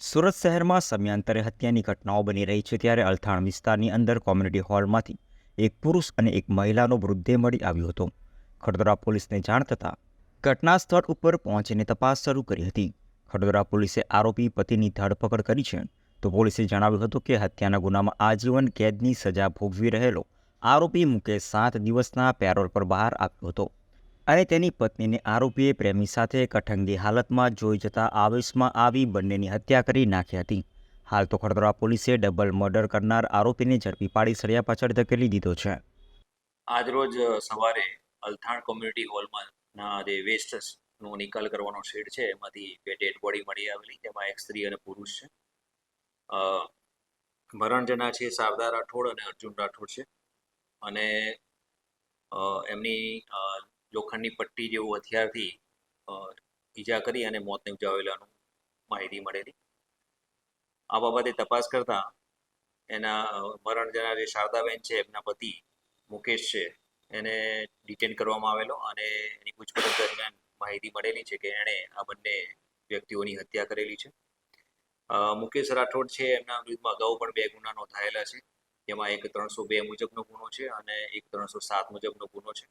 સુરત શહેરમાં સમયાંતરે હત્યાની ઘટનાઓ બની રહી છે ત્યારે અલથાણ વિસ્તારની અંદર કોમ્યુનિટી હોલમાંથી એક પુરુષ અને એક મહિલાનો મૃતદેહ મળી આવ્યો હતો. ખડોદરા પોલીસને જાણ થતાં ઘટના સ્થળ ઉપર પહોંચીને તપાસ શરૂ કરી હતી. ખડોદરા પોલીસે આરોપી પતિની ધરપકડ કરી છે. તો પોલીસે જણાવ્યું હતું કે હત્યાના ગુનામાં આજીવન કેદની સજા ભોગવી રહેલો આરોપી મુકેશ સાત દિવસના પેરોલ પર બહાર આવ્યો હતો. અને તેની પત્નીને આરોપીએ પ્રેમી સાથે કઠંગી હાલતમાં જોઈ જતા આવેશમાં આવી બંનેની હત્યા કરી નાખી હતી. હાલ તો ખડોદરા પોલીસે ડબલ મર્ડર કરનાર આરોપીને ઝડપી પાડી સળિયા પાછળ ધકેલી દીધો છે. આજરોજ સવારે અલથાણ કોમ્યુનિટી હોલમાં ના જે વેસ્ટનો નિકાલ કરવાનો શેડ છે, એમાંથી બે ડેડ બોડી મળી આવેલી જેમાં એક સ્ત્રી અને પુરુષ છે. મરણજના છે શારદા રાઠોડ અને અર્જુન રાઠોડ છે. અને એમની લોખંડની પટ્ટી જેવું હથિયારથી ઈજા કરી અને મોત નિપજાવેલાનું માહિતી મળેલી. આ બાબતે તપાસ કરતા એના મરણ જનાર જે શારદાબેન છે, એમના પતિ મુકેશ છે, એને ડિટેન કરવામાં આવેલો અને એની પૂછપરછ દરમિયાન માહિતી મળેલી છે કે એણે આ બંને વ્યક્તિઓની હત્યા કરેલી છે. મુકેશ રાઠોડ છે, એમના વિરુદ્ધમાં અગાઉ પણ બે ગુના નોંધાયેલા છે, જેમાં એક ત્રણસો બે મુજબનો ગુનો છે અને એક ત્રણસો સાત મુજબનો ગુનો છે.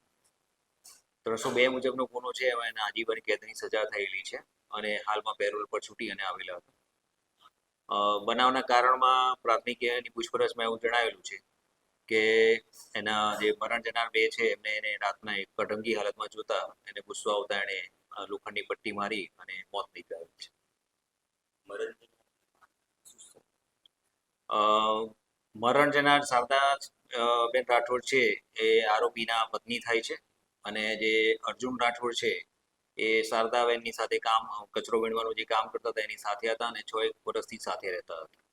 ત્રણસો બે મુજબનો ગુનો છે એમાં એને આજીવન કેદની સજા થયેલી છે અને હાલમાં પેરોલ પર છૂટી અને આવેલા હતા. બનાવના કારણમાં પ્રાથમિક એની પૂછપરછમાં એવું જણાવેલું છે કે એના જે મરણ જનાર બે છે એમને એને રાતના એક કટંગી હાલતમાં જોતા એને ગુસ્સો આવતા એણે લોખંડની પટ્ટી મારી અને મોત નીપજાવેલ છે. મરણ જનાર શારદા બેન રાઠોડ છે એ આરોપીના પત્ની થાય છે. અને જે અર્જુન રાઠોડ છે, એ શારદાબેનની સાથે કામ, કચરો વીણવાનું જે કામ કરતા હતા, એની સાથે હતા અને છ એક વર્ષથી સાથે રહેતા હતા.